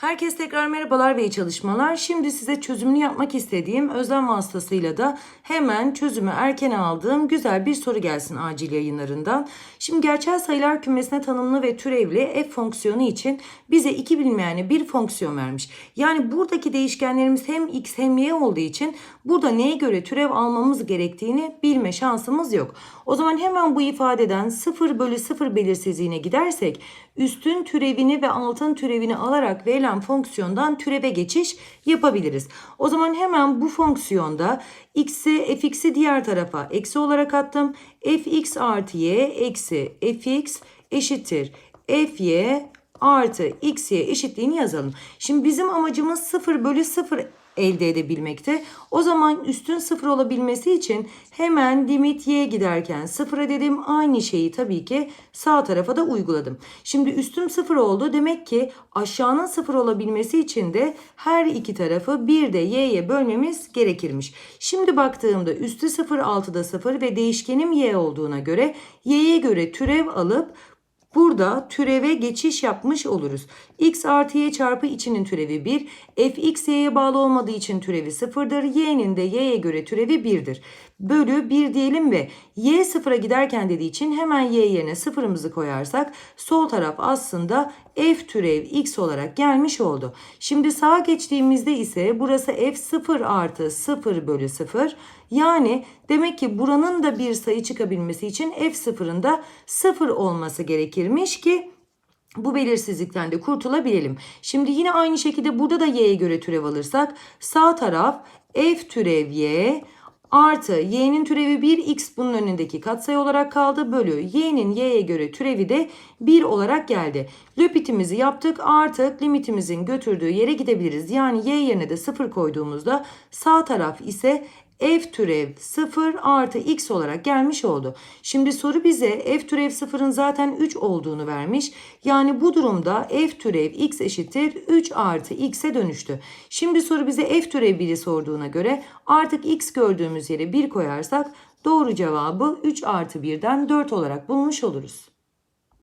Herkes tekrar merhabalar ve iyi çalışmalar. Şimdi size çözümünü yapmak istediğim özlem vasıtasıyla da hemen çözümü erken aldığım güzel bir soru gelsin acil yayınlarından. Şimdi gerçel sayılar kümesine tanımlı ve türevli f fonksiyonu için bize iki bilinmeyene bir fonksiyon vermiş. Yani buradaki değişkenlerimiz hem x hem y olduğu için burada neye göre türev almamız gerektiğini bilme şansımız yok. O zaman hemen bu ifadeden 0 bölü 0 belirsizliğine gidersek üstün türevini ve altın türevini alarak verilen fonksiyondan türeve geçiş yapabiliriz. O zaman hemen bu fonksiyonda x'i fx'i diğer tarafa eksi olarak attım. fx artı y eksi fx eşittir fy artı xy eşitliğini yazalım. Şimdi bizim amacımız 0 bölü 0 elde edebilmekte. O zaman üstün sıfır olabilmesi için hemen limit y giderken sıfıra dedim. Aynı şeyi tabii ki sağ tarafa da uyguladım. Şimdi üstüm sıfır oldu. Demek ki aşağının sıfır olabilmesi için de her iki tarafı bir de y'ye bölmemiz gerekirmiş. Şimdi baktığımda üstü sıfır altıda sıfır ve değişkenim y olduğuna göre y'ye göre türev alıp Burada türeve geçiş yapmış oluruz. x artı y çarpı içinin türevi 1. fx y'ye bağlı olmadığı için türevi 0'dır. y'nin de y'ye göre türevi 1'dir. Bölü 1 diyelim ve y sıfıra giderken dediği için hemen y yerine sıfırımızı koyarsak sol taraf aslında f türev x olarak gelmiş oldu. Şimdi sağa geçtiğimizde ise burası f 0 artı 0 bölü 0. Yani demek ki buranın da bir sayı çıkabilmesi için f sıfırın da 0 olması gerekirmiş ki bu belirsizlikten de kurtulabilelim. Şimdi yine aynı şekilde burada da y'ye göre türev alırsak sağ taraf f türev y artı y'nin türevi 1 x bunun önündeki katsayı olarak kaldı bölü y'nin y'ye göre türevi de 1 olarak geldi. Löpitimizi yaptık artık limitimizin götürdüğü yere gidebiliriz. Yani y yerine de 0 koyduğumuzda sağ taraf ise f türev 0 artı x olarak gelmiş oldu. Şimdi soru bize f türev 0'ın zaten 3 olduğunu vermiş. Yani bu durumda f türev x eşittir 3 artı x'e dönüştü. Şimdi soru bize f türev 1'i sorduğuna göre artık x gördüğümüz yere 1 koyarsak doğru cevabı 3 artı 1'den 4 olarak bulmuş oluruz.